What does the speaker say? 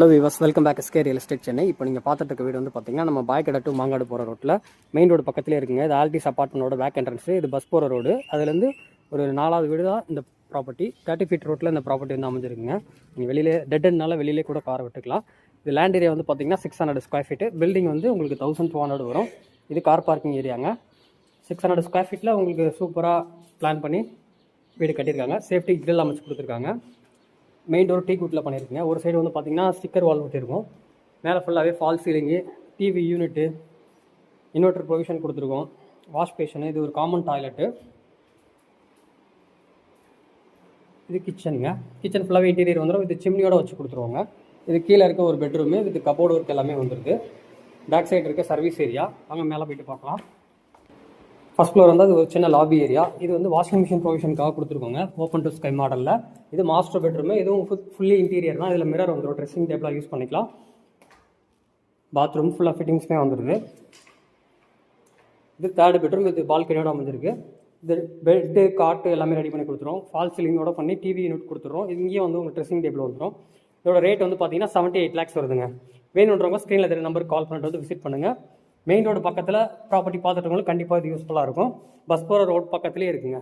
Hello விவாஸ் welcome back SK real estate Chennai இப்போ நீங்கள் பார்த்துட்டு இருக்க வீடு வந்து பார்த்தீங்கன்னா நம்ம பாய்க்கடை டு மாங்காடு போகிற ரோட்டில் மெயின் ரோடு பக்கத்துலேயே இருக்குங்க. இது ஆல்டிஸ் அப்பார்ட்மெண்ட்டோட பேக் என்ட்ரன்ஸு இது பஸ் போகிற ரோடு அதுலேருந்து ஒரு நாலாவது வீடு தான் இந்த ப்ராப்பர்ட்டி தேர்ட்டி ஃபீட் ரோட்டில் இந்த ப்ராப்பர்ட்டி வந்து அமைஞ்சிருக்குங்க. நீங்கள் வெளியிலே டெட் வெளியிலே கூட காரை விட்டுக்கலாம். இது லேண்ட் ஏரியா வந்து பார்த்தீங்கன்னா six hundred square feet building வந்து உங்களுக்கு தௌசண்ட் டூ ஹண்ட்ரட் வரும். இது கார் பார்க்கிங் ஏரியாங்க சிக்ஸ் ஹண்ட்ரட் ஸ்கொயர் ஃபீட்டில் உங்களுக்கு சூப்பராக பிளான் பண்ணி வீடு கட்டியிருக்காங்க. சேஃப்டி கிரில் அமைச்சு கொடுத்துருக்காங்க. மெயின் டோர் டீ குட்டில் பண்ணியிருக்கீங்க ஒரு சைடு வந்து பார்த்தீங்கன்னா ஸ்டிக்கர் வால் ஒட்டியிருக்கும் மேலே ஃபுல்லாகவே fall ceiling TV unit inverter provision கொடுத்துருக்கோம். வாஷ் பேஷனு இது ஒரு காமன் டாய்லெட்டு இது கிச்சனுங்க கிச்சன் ஃபுல்லாகவே இன்டீரியர் வந்துடும் இது சிம்னியோட வச்சு கொடுத்துருவாங்க. இது கீழே இருக்க ஒரு பெட்ரூமு இது கபோர்டு ஒர்க் எல்லாமே வந்துருக்கு பேக் சைடு இருக்க சர்வீஸ் ஏரியா அங்கே மேலே போயிட்டு பார்க்கலாம். ஃபஸ்ட் ஃப்ளோர் வந்து அது ஒரு சின்ன லாபி ஏரியா இது வந்து வாஷிங் மிஷின் ப்ரொவிஷனுக்காக கொடுத்துருக்கோங்க. ஓப்பன் டு ஸ்கை மாடலில் இது மாஸ்டர் பெட்ரூமு இதுவும் ஃபுல்லி இன்டீரியர் தான். இதில் மிரர் வந்துடும் ட்ரெஸ்ஸிங் டேபிளாக யூஸ் பண்ணிக்கலாம். பாத்ரூம் ஃபுல்லாக ஃபிட்டிங்ஸ்மே வந்துடுது இது தேர்டு பெட்ரூம் இது பால்கனியோட அமைஞ்சிருக்கு. இது பெட்டு காட்டு எல்லாமே ரெடி பண்ணி கொடுத்துரும் ஃபால் சீலிங்கோட பண்ணி டிவி யூனிட் கொடுத்துரும் இங்கேயும் வந்து உங்களுக்கு ட்ரெஸ்ஸிங் டேபிள் வந்துடும் இதோட ரேட் வந்து பார்த்தீங்கன்னா செவன்ட்டி எயிட் லேக்ஸ் வருதுங்க. வேணுன்றவங்க ஸ்க்ரீனில் தெரிய நம்பருக்கு கால் பண்ணிட்டு வந்து விசிட் பண்ணுங்கள் மெயின் ரோடு பக்கத்தில் ப்ராப்பர்ட்டி பார்த்துட்டவங்களுக்கு கண்டிப்பாக இது யூஸ்ஃபுல்லாக இருக்கும். பஸ் போகிற ரோட் பக்கத்துலேயே இருக்குங்க.